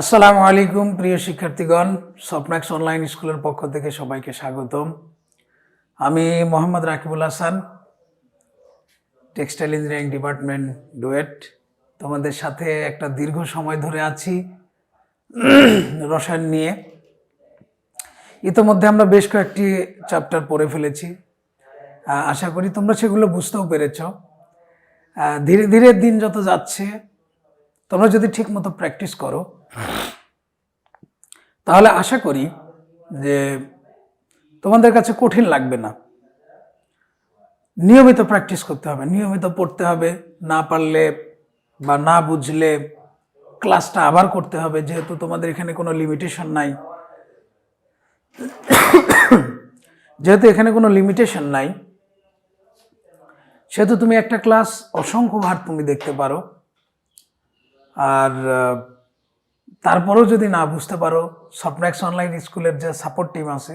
আসসালামু আলাইকুম, প্রিয় শিক্ষার্থীগণ। স্বপ্নাক্স অনলাইন স্কুলের পক্ষ থেকে সবাইকে স্বাগতম। আমি Mohammad Rakibul Hasan, textile engineering department DUET. তোমাদের সাথে একটা দীর্ঘ সময় ধরে আছি রসায়ন নিয়ে। ইতোমধ্যে আমরা বেশ কয়েকটি চ্যাপ্টার পড়ে ফেলেছি। আশা করি তোমরা সেগুলো বুঝতেও পেরেছ। ধীরে ধীরে দিন যত যাচ্ছে, তোমরা যদি ঠিক মতো প্র্যাকটিস করো তাহলে আশা করি যে তোমাদের কাছে কঠিন লাগবে না। নিয়মিত প্র্যাকটিস করতে হবে, নিয়মিত পড়তে হবে, না পারলে বা না বুঝলে ক্লাসটা আবার করতে হবে, যেহেতু তোমাদের এখানে কোনো লিমিটেশন নাই। যেহেতু এখানে কোনো লিমিটেশন নাই, সেহেতু তুমি একটা ক্লাস অসংখ্য অসংখ্যবার তুমি দেখতে পারো। আর তারপরেও যদি না বুঝতে পারো স্বপ্নাক্স অনলাইন স্কুলের যে সাপোর্ট টিম আছে,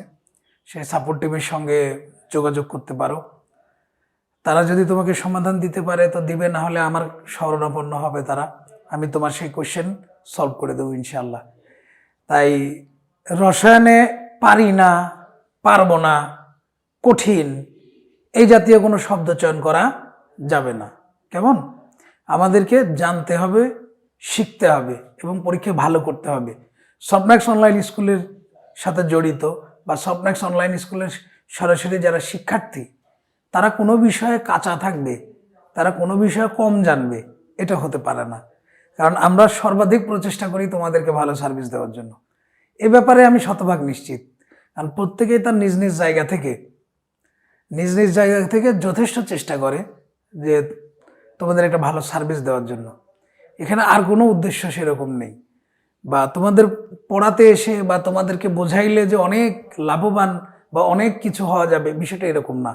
সেই সাপোর্ট টিমের সঙ্গে যোগাযোগ করতে পারো। তারা যদি তোমাকে সমাধান দিতে পারে, তো দিবে, না হলে আমার শরণাপন্ন হবে তারা। আমি তোমার সেই কোশ্চেন সলভ করে দেবো ইনশাল্লাহ তাই রসায়নে পারি না, পারব না, কঠিন, এই জাতীয় কোনো শব্দ চয়ন করা যাবে না। কেমন? আমাদেরকে জানতে হবে শিখতে হবে এবং পরীক্ষায় ভালো করতে হবে। স্বপ্নাক্স অনলাইন স্কুলের সাথে জড়িত বা স্বপ্নাক্স অনলাইন স্কুলের সরাসরি যারা শিক্ষার্থী, তারা কোনো বিষয়ে কাঁচা থাকবে, তারা কোনো বিষয়ে কম জানবে, এটা হতে পারে না। কারণ আমরা সর্বাধিক প্রচেষ্টা করি তোমাদেরকে ভালো সার্ভিস দেওয়ার জন্য। এ ব্যাপারে আমি শতভাগ নিশ্চিত। কারণ প্রত্যেকেই তার নিজ নিজ জায়গা থেকে, নিজ নিজ জায়গা থেকে যথেষ্ট চেষ্টা করে যে তোমাদের একটা ভালো সার্ভিস দেওয়ার জন্য। এখানে আর কোনো উদ্দেশ্য সেরকম নেই। বা তোমাদের পড়াতে এসে বা তোমাদেরকে বোঝাইলে যে অনেক লাভবান বা অনেক কিছু হওয়া যাবে, বিষয়টা এরকম না।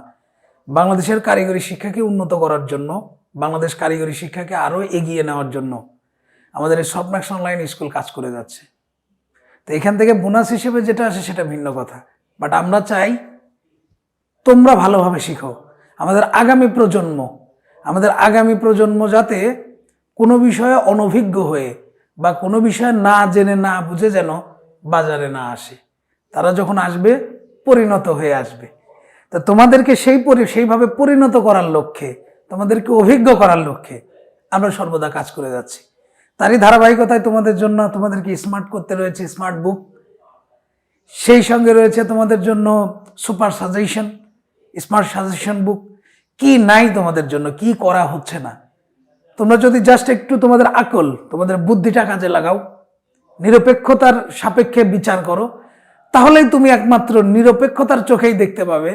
বাংলাদেশের কারিগরি শিক্ষাকে উন্নত করার জন্য, বাংলাদেশ কারিগরি শিক্ষাকে আরও এগিয়ে নেওয়ার জন্য আমাদের এই স্বপ্নাক্স অনলাইন স্কুল কাজ করে যাচ্ছে। তো এখান থেকে বোনাস হিসেবে যেটা আসে সেটা ভিন্ন কথা। বাট আমরা চাই তোমরা ভালোভাবে শিখো। আমাদের আগামী প্রজন্ম, আমাদের আগামী প্রজন্ম যাতে কোনো বিষয়ে অনভিজ্ঞ হয়ে বা কোনো বিষয়ে না জেনে না বুঝে যেন বাজারে না আসে। তারা যখন আসবে, পরিণত হয়ে আসবে। তা তোমাদেরকে সেই পরি, সেইভাবে পরিণত করার লক্ষ্যে, তোমাদেরকে অভিজ্ঞ করার লক্ষ্যে আমরা সর্বদা কাজ করে যাচ্ছি। তারই ধারাবাহিকতায় তোমাদের জন্য, তোমাদেরকে স্মার্ট করতে রয়েছে স্মার্ট বুক সেই সঙ্গে রয়েছে তোমাদের জন্য super suggestion smart suggestion book কি নাই তোমাদের জন্য, কি করা হচ্ছে না তোমরা যদি জাস্ট একটু তোমাদের আকল, তোমাদের বুদ্ধিটা কাজে লাগাও, নিরপেক্ষতার সাপেক্ষে বিচার করো, তাহলেই তুমি একমাত্র নিরপেক্ষতার চোখেই দেখতে পাবে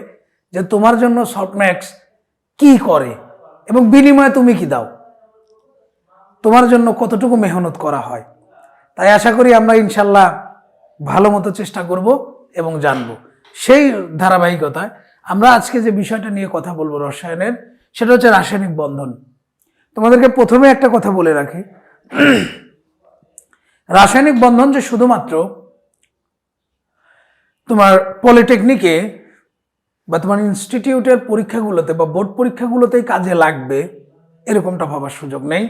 যে তোমার জন্য সফটম্যাক্স কি করে এবং বিনিময়ে তুমি কি দাও। তোমার জন্য কতটুকু মেহনত করা হয়। তাই আশা করি আমরা ইনশাল্লাহ ভালো মতো চেষ্টা করব এবং জানব। সেই ধারাবাহিকতায় আমরা আজকে যে বিষয়টা নিয়ে কথা বলব রসায়নের, সেটা হচ্ছে রাসায়নিক বন্ধন। তোমাদেরকে প্রথমে একটা কথা বলে রাখি। রাসায়নিক বন্ধন যে শুধুমাত্র তোমার পলিটেকনিকে বা তোমার ইনস্টিটিউটের পরীক্ষাগুলোতে বা বোর্ড পরীক্ষাগুলোতেই কাজে লাগবে, এরকমটা ভাবার সুযোগ নেই।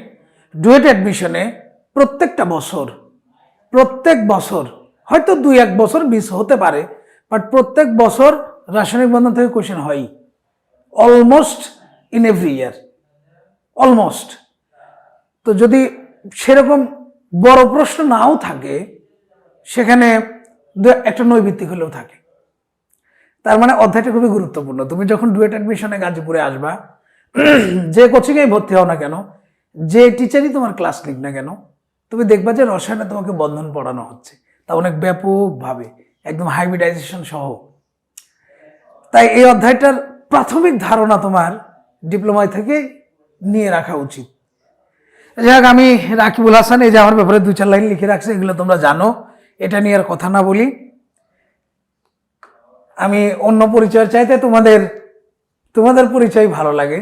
ডুয়েট অ্যাডমিশনে প্রত্যেকটা বছর, প্রত্যেক বছর, হয়তো দুই এক বছর মিস হতে পারে বাট প্রত্যেক বছর রাসায়নিক বন্ধন থেকে কোশ্চেন হয়ই almost in every year almost. তো যদি সেরকম বড় প্রশ্ন নাও থাকে, সেখানে একটা নৈবিত্তিক হলেও থাকে। তার মানে অধ্যায়টা খুবই গুরুত্বপূর্ণ। তুমি যখন ডুয়েট অ্যাডমিশনে গাজীপুরে আসবা, যে কোচিংয়ে ভর্তি হও না কেন, যে টিচারই তোমার ক্লাস নিক না কেন, তুমি দেখবা যে রসায়নে তোমাকে বন্ধন পড়ানো হচ্ছে। তা অনেক ব্যাপকভাবে, একদম হাইব্রিডাইজেশন সহ। তাই এই অধ্যায়টার প্রাথমিক ধারণা তোমার ডিপ্লোমায় থেকে নিয়ে রাখা উচিত। যাই হোক আমি রাকিবুল হাসান, এই যে আমার ব্যাপারে দু চার লাইন লিখে রাখছি, এগুলো তোমরা জানো। এটা নিয়ে আর কথা না বলি। আমি অন্য পরিচয়ের চাইতে তোমাদের তোমাদের পরিচয় ভালো লাগে।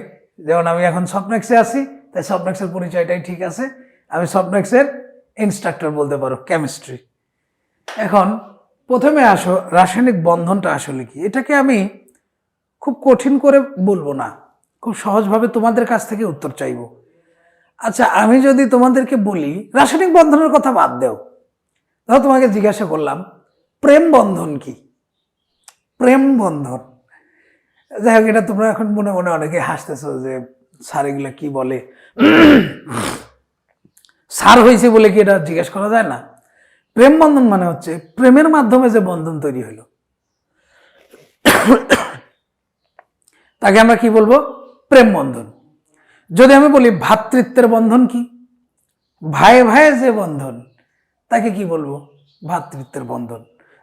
যেমন আমি এখন স্বপ্নেক্সে আছি, তাই স্বপ্নেক্সের পরিচয়টাই ঠিক আছে। আমি স্বপ্নেক্সের ইনস্ট্রাক্টর বলতে পারো কেমিস্ট্রি এখন প্রথমে আসো, রাসায়নিক বন্ধনটা আসলে কি? এটাকে আমি খুব কঠিন করে বলব না। খুব সহজভাবে তোমাদের কাছ থেকে উত্তর চাইব। আচ্ছা আমি যদি তোমাদেরকে বলি, রাসায়নিক বন্ধনের কথা বাদ দেও। ধরো তোমাকে জিজ্ঞাসা করলাম, প্রেম বন্ধন কি? প্রেম বন্ধন। যাই হোক, এটা তোমরা এখন মনে মনে অনেকে হাসতেছো যে, স্যার, এগুলা কি বলে? সার হয়েছে বলে কি এটা জিজ্ঞেস করা যায় না? প্রেম বন্ধন মানে হচ্ছে, প্রেমের মাধ্যমে যে বন্ধন তৈরি হলো। তাকে আমরা কি বলব? প্রেম বন্ধন। যদি আমি বলি ভ্রাতৃত্বের বন্ধন কি? ভাইয়ে ভাইয়ে যে বন্ধন, তাকে কি বলব? ভ্রাতৃত্বের বন্ধন।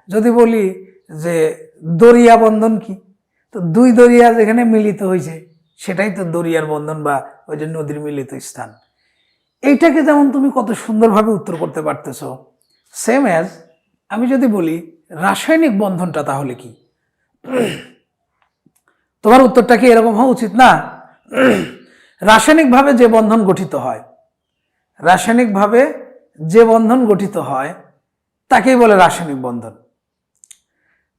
যদি বলি যে দরিয়া বন্ধন কি? তো দুই দরিয়া যেখানে মিলিত হয়েছে, সেটাই তো দরিয়ার বন্ধন বা ওই যে নদীর মিলিত স্থান। এইটাকে যেমন তুমি কত সুন্দরভাবে উত্তর করতে পারতেছ সেম অ্যাজ আমি যদি বলি রাসায়নিক বন্ধনটা তাহলে কি? তোমার উত্তরটা কি এরকম হওয়া উচিত না? রাসায়নিকভাবে যে বন্ধন গঠিত হয়, রাসায়নিকভাবে যে বন্ধন গঠিত হয়, তাকেই বলে রাসায়নিক বন্ধন।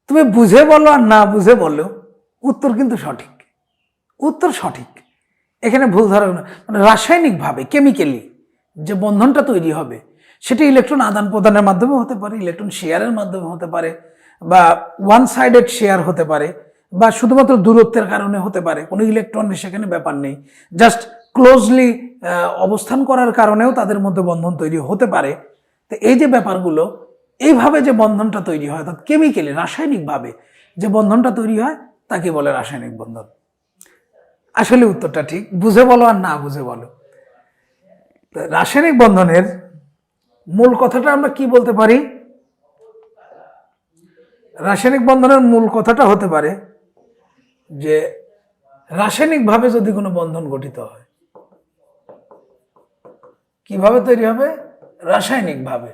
তুমি বুঝে বলো আর না বুঝে বলো উত্তর কিন্তু সঠিক। উত্তর সঠিক। এখানে ভুল ধরার না মানে রাসায়নিকভাবে কেমিক্যালি যে বন্ধনটা তৈরি হবে, সেটি ইলেকট্রন আদান প্রদানের মাধ্যমে হতে পারে ইলেকট্রন শেয়ারের মাধ্যমে হতে পারে, বা ওয়ান সাইডেড শেয়ার হতে পারে বা শুধুমাত্র দূরত্বের কারণে হতে পারে, কোনো ইলেকট্রন সেখানে ব্যাপার নেই। জাস্ট ক্লোজলি অবস্থান করার কারণেও তাদের মধ্যে বন্ধন তৈরি হতে পারে। তো এই যে ব্যাপারগুলো, এইভাবে যে বন্ধনটা তৈরি হয়, অর্থাৎ কেমিক্যালি রাসায়নিকভাবে যে বন্ধনটা তৈরি হয়, তাকে বলে রাসায়নিক বন্ধন। আসলে উত্তরটা ঠিক, বুঝে বলো আর না বুঝে বলো। রাসায়নিক বন্ধনের মূল কথাটা আমরা কি বলতে পারি? রাসায়নিক বন্ধনের মূল কথাটা হতে পারে যে রাসায়নিকভাবে যদি কোনো বন্ধন গঠিত হয়, কীভাবে তৈরি হবে? রাসায়নিকভাবে।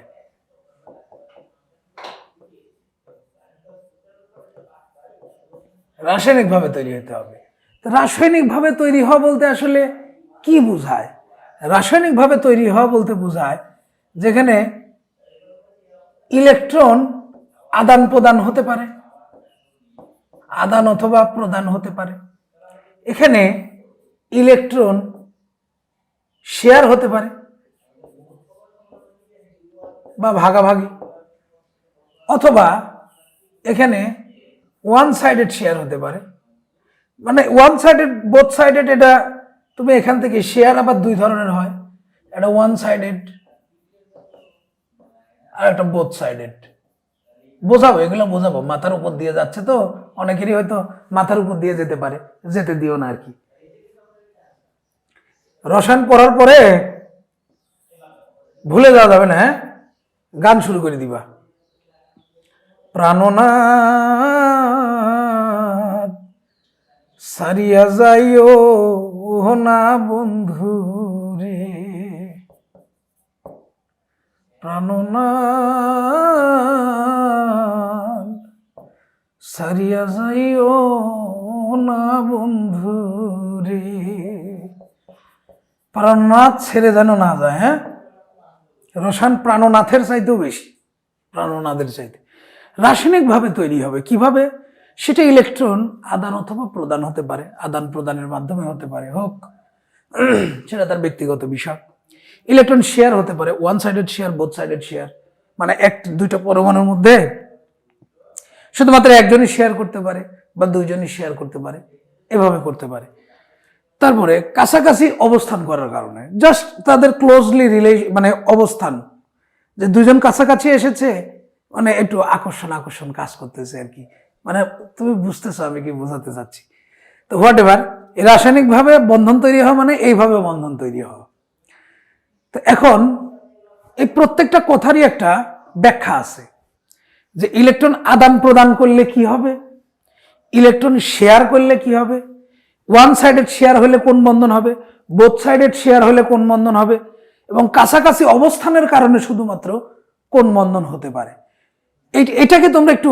রাসায়নিকভাবে তৈরি হতে হবে। রাসায়নিকভাবে তৈরি হওয়া বলতে আসলে কি বোঝায়? রাসায়নিকভাবে তৈরি হওয়া বলতে বোঝায় যেখানে ইলেকট্রন আদান প্রদান হতে পারে আদান অথবা প্রদান হতে পারে। এখানে ইলেকট্রন শেয়ার হতে পারে বা ভাগাভাগি অথবা এখানে ওয়ান সাইডেড শেয়ার হতে পারে। মানে ওয়ান সাইডেড বোথ সাইডেড এটা তুমি এখান থেকে শেয়ার আবার দুই ধরনের হয়। একটা ওয়ান সাইডেড আর একটা বোথ সাইডেড বোঝাবো, এগুলো বোঝাবো। মাথার উপর দিয়ে যাচ্ছে তো, অনেকেরই হয়তো মাথার উপর দিয়ে যেতে পারে, যেতে দিও না আর কি। রসায়ন পড়ার পরে ভুলে যাওয়া যাবে না হ্যাঁ? গান শুরু করে দিবা। প্রাণনাথ সারিয়া যাইও না বন্ধু। রে প্রাণনাথ সারিয়া যাইও না বন্ধু রে প্রাণনাথ ছেড়ে যেন না যায় হ্যাঁ? রসায়ন প্রাণনাথের চাইতেও বেশি, প্রাণনাথের চাইতে। রাসায়নিকভাবে তৈরি হবে। কীভাবে? সেটা ইলেকট্রন আদান অথবা প্রদান হতে পারে, আদান প্রদানের মাধ্যমে হতে পারে, হোক। সেটা তার ব্যক্তিগত বিষয়। ইলেকট্রন শেয়ার হতে পারে one sided share both sided share. মানে এক, দুইটা পরমাণুর মধ্যে শুধুমাত্র একজনই শেয়ার করতে পারে বা দুইজনই শেয়ার করতে পারে, এভাবে করতে পারে। তারপরে কাছাকাছি অবস্থান করার কারণে জাস্ট তাদের ক্লোজলি রিলে মানে অবস্থান, যে দুজন কাছাকাছি এসেছে মানে একটু আকর্ষণ আকর্ষণ কাজ করতেছে আর কি। মানে তুমি বুঝতেছো আমি কি বোঝাতে চাচ্ছি। তো হোয়াট এভার রাসায়নিকভাবে বন্ধন তৈরি হওয়া মানে এইভাবে বন্ধন তৈরি হওয়া তো এখন এই প্রত্যেকটা কথারই একটা ব্যাখ্যা আছে যে ইলেকট্রন আদান প্রদান করলে কি হবে? ইলেকট্রন শেয়ার করলে কি হবে? ওয়ান সাইডেড শেয়ার হলে কোন বন্ধন হবে? বোথ সাইডেড শেয়ার হলে কোন বন্ধন হবে? এবং কাছাকাছি অবস্থানের কারণে শুধুমাত্র কোন বন্ধন হতে পারে? এটাকে তোমরা একটু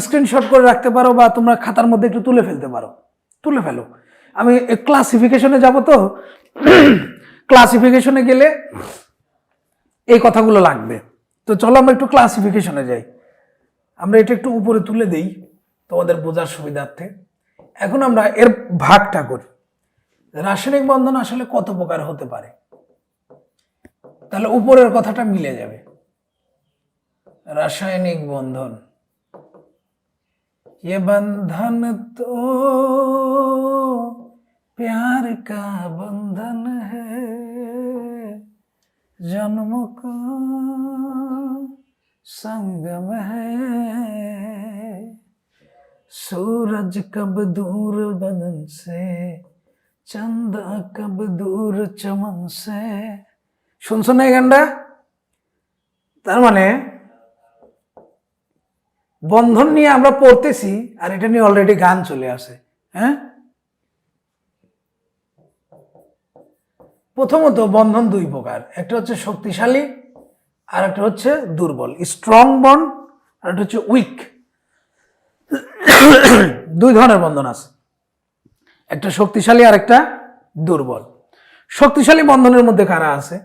স্ক্রিনশট করে রাখতে পারো বা তোমরা খাতার মধ্যে একটু তুলে ফেলতে পারো। তুলে ফেলো। আমি ক্লাসিফিকেশনে যাব তো। ক্লাসিফিকেশনে গেলে এই কথাগুলো লাগবে তো চলো আমরা একটু ক্লাসিফিকেশনে যাই আমরা এটা একটু উপরে তুলে দেই তোমাদের বোঝার সুবিধার্থে এখন আমরা এর ভাগটা করি রাসায়নিক বন্ধন আসলে কত প্রকার হতে পারে তাহলে উপরের কথাটা মিলে যাবে रासायनिक बंधन ये बंधन तो प्यार का बंधन है जन्मों का संगम है सूरज कब दूर बदन से चंदा कब दूर चमन से শুনছো না এই গানটা তার মানে বন্ধন নিয়ে আমরা পড়তেছি আর এটা নিয়ে অলরেডি গান চলে আসে হ্যাঁ প্রথমত বন্ধন দুই প্রকার। একটা হচ্ছে শক্তিশালী আর একটা হচ্ছে দুর্বল। স্ট্রং বন্ড আর একটা হচ্ছে উইক দুই ধরনের বন্ধন আছে। একটা শক্তিশালী আর একটা দুর্বল। শক্তিশালী বন্ধনের মধ্যে কারা আছে?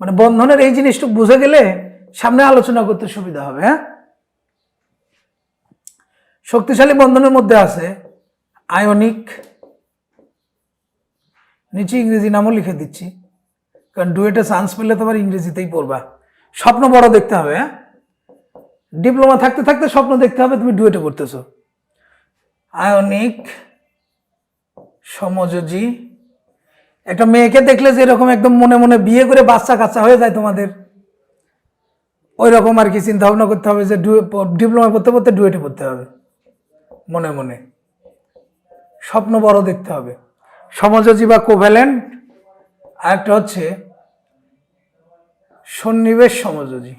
মানে বন্ধনের এই জিনিসটা বুঝে গেলে সামনে আলোচনা করতে সুবিধা হবে হ্যাঁ? শক্তিশালী বন্ধনের মধ্যে আছে আয়নিক নিচে ইংরেজি নামও লিখে দিচ্ছি। কারণ ডুয়েটে চান্স পেলে তোমার ইংরেজিতেই পড়বা। স্বপ্ন বড় দেখতে হবে হ্যাঁ? ডিপ্লোমা থাকতে থাকতে স্বপ্ন দেখতে হবে, তুমি ডুয়েটে পড়তেছো। আয়নিক, সমযোজী। একটা মেয়েকে দেখলে যে এরকম একদম মনে মনে বিয়ে করে বাচ্চা কাচ্চা হয়ে যায় তোমাদের। ওই রকম আর কি চিন্তা ভাবনা করতে হবে যে ডিপ্লোমা করতে করতে ডুয়েটে পড়তে হবে। মনে মনে। স্বপ্ন বড় দেখতে হবে। সমযোজী বা কোভ্যালেন্ট আর একটা হচ্ছে সন্নিবেশ সমযোজী।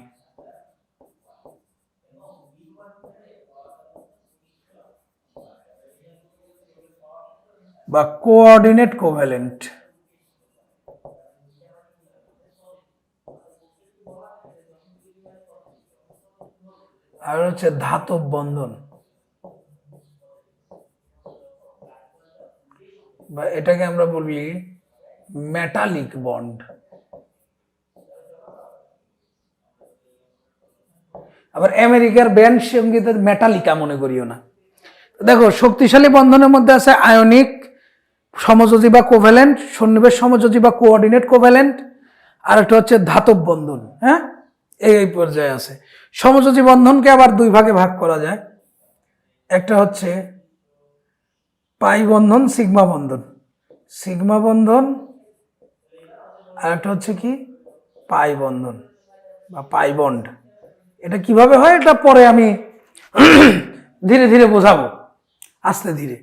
বা কোঅর্ডিনেট কোভ্যালেন্ট আর হচ্ছে ধাতব বন্ধন। বা এটাকে আমরা বলি মেটালিক বন্ড আবার আমেরিকার ব্যান্ড সঙ্গীতের মেটালিকা মনে করিও না। দেখো, শক্তিশালী বন্ধনের মধ্যে আছে আয়নিক সমযোজী বা কোভ্যালেন্ট সন্নিবেশ সমযোজী বা কোঅর্ডিনেট কোভ্যালেন্ট আর একটা হচ্ছে ধাতব বন্ধন হ্যাঁ? এই এই পর্যায়ে আছে। সমযোজী বন্ধনকে আবার দুই ভাগে ভাগ করা যায়। একটা হচ্ছে পাই বন্ধন সিগমা বন্ধন। সিগমা বন্ধন, আর একটা হচ্ছে কি? পাই বন্ধন বা পাই বন্ড এটা কীভাবে হয়? এটা পরে আমি ধীরে ধীরে বোঝাবো। আস্তে ধীরে।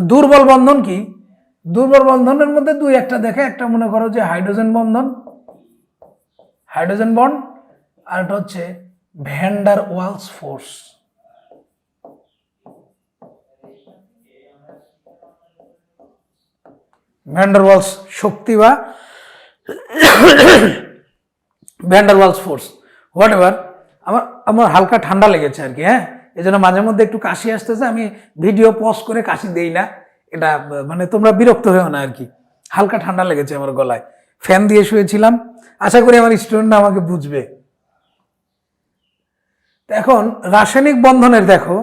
দুর্বল বন্ধন কি? দুর্বল বন্ধনের মধ্যে দুই একটা দেখে। একটা মনে করো যে হাইড্রোজেন বন্ধন, হাইড্রোজেন বন্ড, আর একটা হচ্ছে van der Waals force. Van der Waals শক্তি বা ভ্যান্ডারওয়ালস ফোর্স হোয়াট এভার আমার আমার হালকা ঠান্ডা লেগেছে আর কি হ্যাঁ? এই জন্য মাঝে মধ্যে একটু কাশি আসতেছে, আমি ভিডিও পজ করে কাশি দেই না। এটা মানে তোমরা বিরক্ত হয়েও না আর কি। হালকা ঠান্ডা লেগেছে আমার গলায়। ফ্যান দিয়ে শুয়েছিলাম। আশা করি আমার স্টুডেন্টরা আমাকে বুঝবে। এখন রাসায়নিক বন্ধনের দেখো।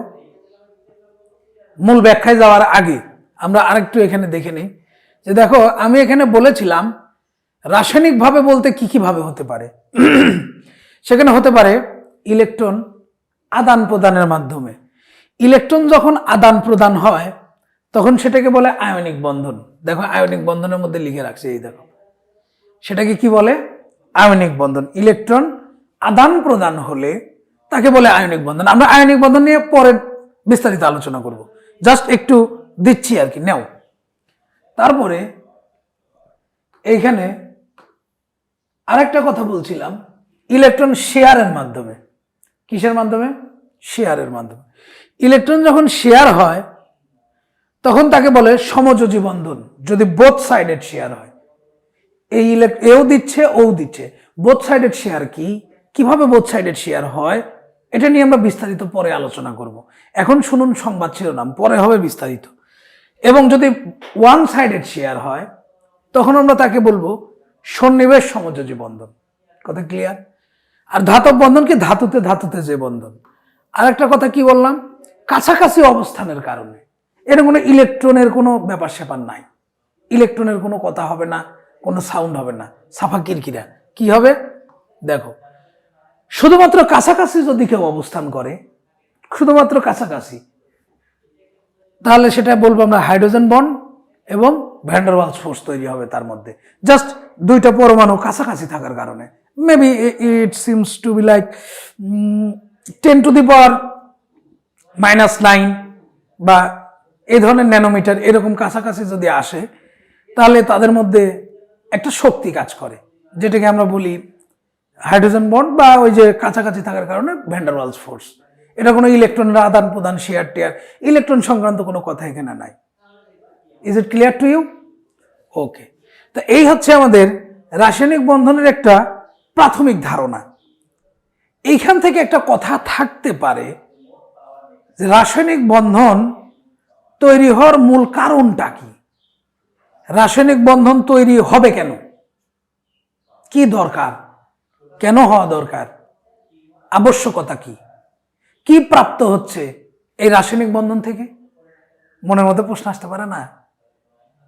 মূল ব্যাখ্যায় যাওয়ার আগে আমরা আরেকটু এখানে দেখে নিই। যে দেখো, আমি এখানে বলেছিলাম, রাসায়নিকভাবে বলতে কি কি ভাবে হতে পারে? সেখানে হতে পারে ইলেকট্রন আদান প্রদানের মাধ্যমে। ইলেকট্রন যখন আদান প্রদান হয়, তখন সেটাকে বলে আয়নিক বন্ধন। দেখো, আয়নিক বন্ধনের মধ্যে লিখে রাখছে, এই দেখো। সেটাকে কি বলে? আয়নিক বন্ধন। ইলেকট্রন আদান প্রদান হলে তাকে বলে আয়নিক বন্ধন। আমরা আয়নিক বন্ধন নিয়ে পরে বিস্তারিত আলোচনা করব। জাস্ট একটু দিচ্ছি আর কি, নেও। তারপরে এইখানে আরেকটা কথা বলছিলাম, ইলেকট্রন শেয়ারের মাধ্যমে। কিসের মাধ্যমে? শেয়ারের মাধ্যমে। ইলেকট্রন যখন শেয়ার হয়, তখন তাকে বলে সমযোজী বন্ধন, যদি বোথ সাইডেড শেয়ার হয়। এই ইলেক এও দিচ্ছে ও দিচ্ছে। বোথ সাইডেড শেয়ার কি? কীভাবে বোথ সাইডেড শেয়ার হয়? এটা নিয়ে আমরা বিস্তারিত পরে আলোচনা করব। এখন শুনুন সংবাদ শিরোনাম, পরে হবে বিস্তারিত। এবং যদি ওয়ান সাইডেড শেয়ার হয়, তখন আমরা তাকে বলব সন্নিবেশ সমযোজী বন্ধন। কথা ক্লিয়ার আর ধাতব বন্ধন কি? ধাতুতে ধাতুতে যে বন্ধন। আর একটা কথা কি বললাম? কাছাকাছি অবস্থানের কারণে। এর কোনো ইলেকট্রনের কোনো ব্যাপার স্যাপার নাই। ইলেকট্রনের কোনো কথা হবে না, কোনো সাউন্ড হবে না। সাফা কিরকিরা। কি হবে? দেখো, শুধুমাত্র কাছাকাছি যদি কেউ অবস্থান করে, শুধুমাত্র কাছাকাছি তাহলে সেটা বলব আমরা হাইড্রোজেন বন্ড এবং ভ্যান্ডারওয়ালস ফোর্স তৈরি হবে তার মধ্যে। জাস্ট দুইটা পরমাণু কাছাকাছি থাকার কারণে। Maybe it seems to be like ten to the power minus nine বা এই ধরনের ন্যানোমিটার এরকম কাছাকাছি যদি আসে, তাহলে তাদের মধ্যে একটা শক্তি কাজ করে, যেটাকে আমরা বলি হাইড্রোজেন বন্ড বা ওই যে কাছাকাছি থাকার কারণে ভ্যান্ডারওয়ালস ফোর্স এটা কোনো ইলেকট্রনের আদান প্রদান শেয়ার টেয়ার ইলেকট্রন সংক্রান্ত কোনো কথা এখানে নাই। Is it clear to you okay তো এই হচ্ছে আমাদের রাসায়নিক বন্ধনের একটা প্রাথমিক ধারণা। এইখান থেকে একটা কথা থাকতে পারে যে রাসায়নিক বন্ধন তৈরি হওয়ার মূল কারণটা কি? রাসায়নিক বন্ধন তৈরি হবে কেন? কি দরকার? কেন হওয়া দরকার? আবশ্যকতা কি? কি প্রাপ্ত হচ্ছে এই রাসায়নিক বন্ধন থেকে? মনের মধ্যে প্রশ্ন আসতে পারে না।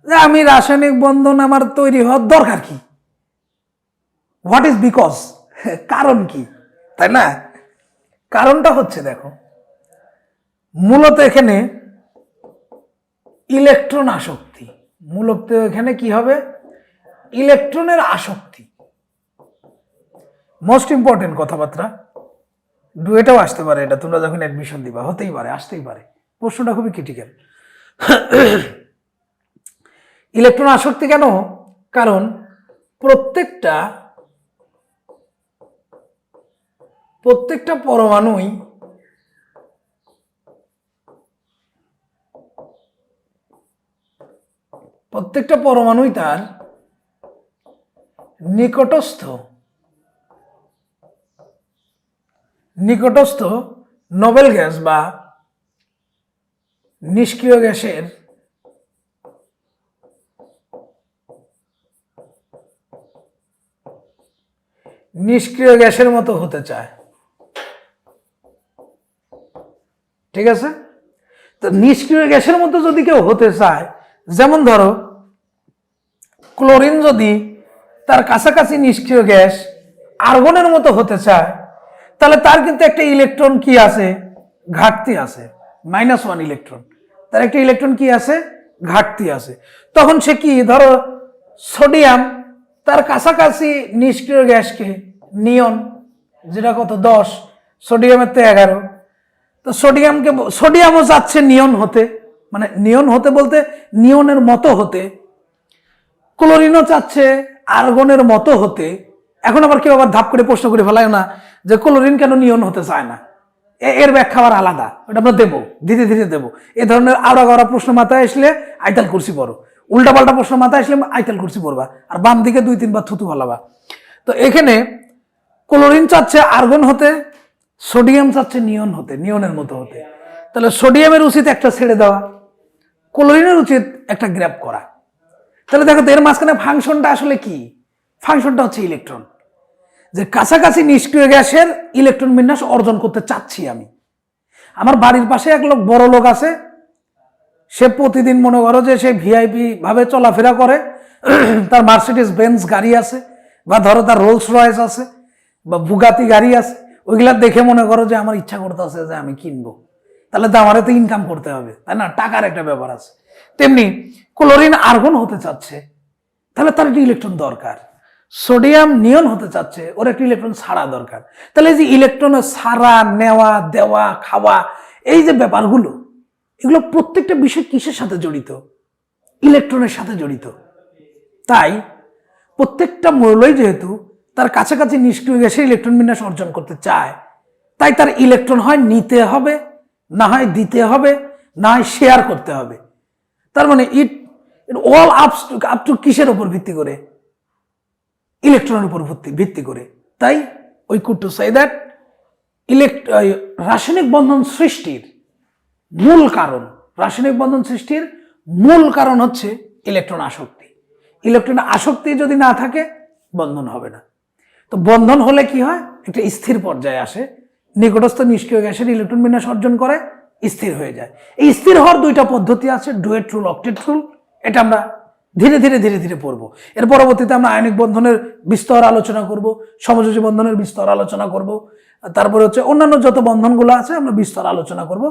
যে আমি রাসায়নিক বন্ধন আমার তৈরি হওয়ার দরকার কি? হোয়াট ইজ বিকজ কারণ কি? তাই না? কারণটা হচ্ছে দেখো, মূলত এখানে ইলেকট্রন আসক্তি। মূলত এখানে কি হবে? ইলেকট্রনের আসক্তি। মোস্ট ইম্পর্টেন্ট কথাবার্তা ডুয়েটাও আসতে পারে এটা, তোমরা যখন অ্যাডমিশন দিবা, হতেই পারে, আসতেই পারে। প্রশ্নটা খুবই ক্রিটিক্যাল ইলেকট্রন আসক্তি কেন? কারণ প্রত্যেকটা প্রত্যেকটা পরমাণুই প্রত্যেকটা পরমাণুই তার নিকটস্থ। নিকটস্থ নোবেল গ্যাস বা নিষ্ক্রিয় গ্যাসের নিষ্ক্রিয় গ্যাসের মতো হতে চায়। ঠিক আছে? তো নিষ্ক্রিয় গ্যাসের মতো যদি কেউ হতে চায়, যেমন ধরো, ক্লোরিন যদি তার কাছাকাছি নিষ্ক্রিয় গ্যাস আর্গনের মতো হতে চায় তাহলে তার কিন্তু একটা ইলেকট্রন কি আছে? ঘাটতি আছে। মাইনাস ওয়ান ইলেকট্রন তার একটা ইলেকট্রন কি আছে? ঘাটতি আছে। তখন সে কি, ধরো সোডিয়াম তার কাছাকাছি নিষ্ক্রিয় গ্যাসকে নিয়ন, যেটা কত? দশ। সোডিয়ামের তো এগারো। তো সোডিয়ামকে সোডিয়ামও যাচ্ছে নিয়ন হতে। মানে নিয়ন হতে বলতে নিয়নের মতো হতে। ক্লোরিনও চাচ্ছে আর্গনের মতো হতে। এখন আবার কেউ আবার ধাপ করে প্রশ্ন করে ফেলায় না। যে ক্লোরিন কেন নিয়ন হতে চায় না? এর ব্যাখ্যা আবার আলাদা। ওটা আমরা দেবো, ধীরে ধীরে দেবো। এ ধরনের আওড়া গড়া প্রশ্ন মাথায় আসলে আইতাল কুরসি পড়ো। উল্টা পাল্টা প্রশ্ন মাথায় আসলে আইতাল কুরসি পড়বা, আর বাম দিকে দুই তিনবার থুতু ফেলাবা। তো এখানে ক্লোরিন চাচ্ছে আর্গন হতে সোডিয়াম চাচ্ছে নিয়ন হতে, নিয়নের মতো হতে। তাহলে সোডিয়ামের উচিত একটা ছেড়ে দেওয়া ক্লোরিনের উচিত একটা গ্র্যাপ করা। তাহলে দেখো এর মাঝখানে ফাংশনটা আসলে কি? ফাংশনটা হচ্ছে ইলেকট্রন যে কাছাকাছি নিষ্ক্রিয় গ্যাসের ইলেকট্রন বিন্যাস অর্জন করতে চাচ্ছি আমি। আমার বাড়ির পাশে এক লোক, বড় লোক আছে। সে প্রতিদিন মনে করো যে সে ভিআইপি ভাবে চলাফেরা করে। তার মার্সিডিস বেঞ্চ গাড়ি আছে বা ধরো তার রোলস রয়েস আছে বা বুগাতি গাড়ি আছে। ওইগুলা দেখে মনে করো যে আমার ইচ্ছা করতে আছে যে আমি কিনবো। তাহলে তো আমার তো ইনকাম করতে হবে, তাই না? টাকার একটা ব্যাপার আছে। তেমনি ক্লোরিন আর্গন হতে চাচ্ছে। তাহলে তার একটা ইলেকট্রন দরকার। সোডিয়াম নিয়ন হতে চাচ্ছে, ওর একটা ইলেকট্রন ছাড়া দরকার। তাহলে এই যে ইলেকট্রনের ছাড়া নেওয়া, দেওয়া, খাওয়া, এই যে ব্যাপারগুলো, এগুলো প্রত্যেকটা বিষয় কিসের সাথে জড়িত? ইলেকট্রনের সাথে জড়িত। তাই প্রত্যেকটা মৌলই যেহেতু তার কাছাকাছি নিষ্ক্রিয় গ্যাসের ইলেকট্রন বিন্যাস অর্জন করতে চায়, তাই তার ইলেকট্রন হয় নিতে হবে, না হয় দিতে হবে, না হয় শেয়ার করতে হবে। তার মানে it all ups up to কিসের উপর ভিত্তি করে? ইলেকট্রনের উপর ভিত্তি করে। তাই ওই কুড টু দ্যাট ইলেকট রাসায়নিক বন্ধন সৃষ্টির মূল কারণ, রাসায়নিক বন্ধন সৃষ্টির মূল কারণ হচ্ছে ইলেকট্রন আসক্তি। ইলেকট্রন আসক্তি যদি না থাকে, বন্ধন হবে না। তো বন্ধন হলে কি হয়? একটা স্থির পর্যায়ে আসে, নিকটস্থ নিষ্ক্রিয় গ্যাসের ইলেকট্রন বিন্যাস অর্জন করে, স্থির হয়ে যায়। এই স্থির হওয়ার দুইটা পদ্ধতি আছে, ডুয়েট রুল, অক্টেট রুল। এটা আমরা ধীরে ধীরে ধীরে ধীরে পড়ব। এর পরবর্তীতে আমরা আয়নিক বন্ধনের বিস্তর আলোচনা করব, সমযোজী বন্ধনের বিস্তর আলোচনা করব, তারপরে হচ্ছে অন্যান্য যত বন্ধনগুলো আছে আমরা বিস্তর আলোচনা করব।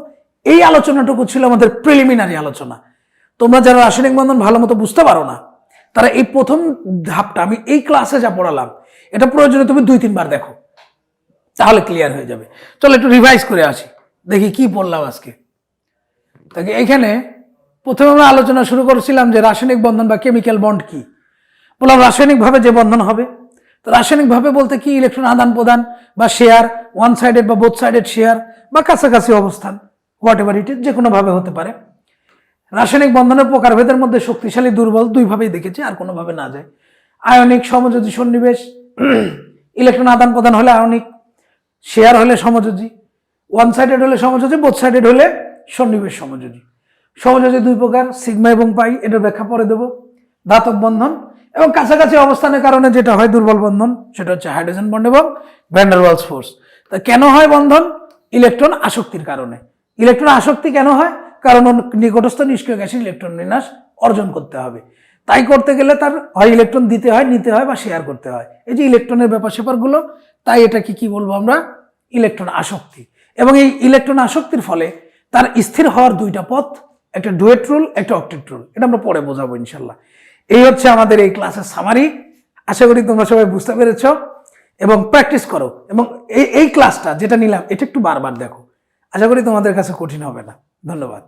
এই আলোচনাটুকু ছিল আমাদের প্রিলিমিনারি আলোচনা। তোমরা যারা রাসায়নিক বন্ধন ভালো মতো বুঝতে পারো না, তারা এই প্রথম ধাপটা, আমি এই ক্লাসে যা পড়ালাম, এটা প্রয়োজনে তুমি দুই, তিনবার দেখো, তাহলে ক্লিয়ার হয়ে যাবে। চলো একটু রিভাইজ করে আসি, দেখি কি পড়লাম আজকে। তাকে এখানে প্রথমে আমরা আলোচনা শুরু করেছিলাম যে রাসায়নিক বন্ধন বা কেমিক্যাল বন্ড কি। বললাম, রাসায়নিকভাবে যে বন্ধন হবে, তো রাসায়নিকভাবে বলতে কি ইলেকট্রন আদান প্রদান বা শেয়ার ওয়ান সাইডেড বা বোথ সাইডেড শেয়ার বা কাছাকাছি অবস্থান হোয়াট এভার ইট যে কোনোভাবে হতে পারে। রাসায়নিক বন্ধনের প্রকারভেদের মধ্যে শক্তিশালী, দুর্বল দুইভাবেই দেখেছি, আর কোনোভাবে না যায়। আয়নিক সমযোজী সন্নিবেশ ইলেকট্রন আদান প্রদান হলে আয়নিক শেয়ার হলে সমযোজী ওয়ান সাইডেড হলে সমযোজী বোথ সাইডেড হলে সন্নিবেশ সমযোজী। সমযোজী দুই প্রকার, সিগমা এবং পাই, এটার ব্যাখ্যা পরে দেব। ধাতব বন্ধন এবং কাছাকাছি অবস্থানের কারণে যেটা হয় দুর্বল বন্ধন, সেটা হচ্ছে হাইড্রোজেন বন্ড এবং ভ্যান্ডারওয়ালস ফোর্স তা কেন হয় বন্ধন? ইলেকট্রন আসক্তির কারণে। ইলেকট্রন আসক্তি কেন হয়? কারণ নিকটস্থ নিষ্ক্রিয় গ্যাসের ইলেকট্রন বিন্যাস অর্জন করতে হবে। তাই করতে গেলে তার হয় ইলেকট্রন দিতে হয়, নিতে হয় বা শেয়ার করতে হয়। এই যে ইলেকট্রনের ব্যাপার স্যাপারগুলো, তাই এটাকে কি বলব আমরা? ইলেকট্রন আসক্তি। এবং এই ইলেকট্রন আসক্তির ফলে তার স্থির হওয়ার দুইটা পথ একটা ডুয়েট রুল একটা অক্টেট রুল এটা আমরা পরে বোঝাবো ইনশাল্লাহ। এই হচ্ছে আমাদের এই ক্লাসের সামারি আশা করি তোমরা সবাই বুঝতে পেরেছ এবং প্র্যাকটিস করো। এবং এই এই ক্লাসটা যেটা নিলাম, এটা একটু বারবার দেখো। আশা করি তোমাদের কাছে কঠিন হবে না। ধন্যবাদ।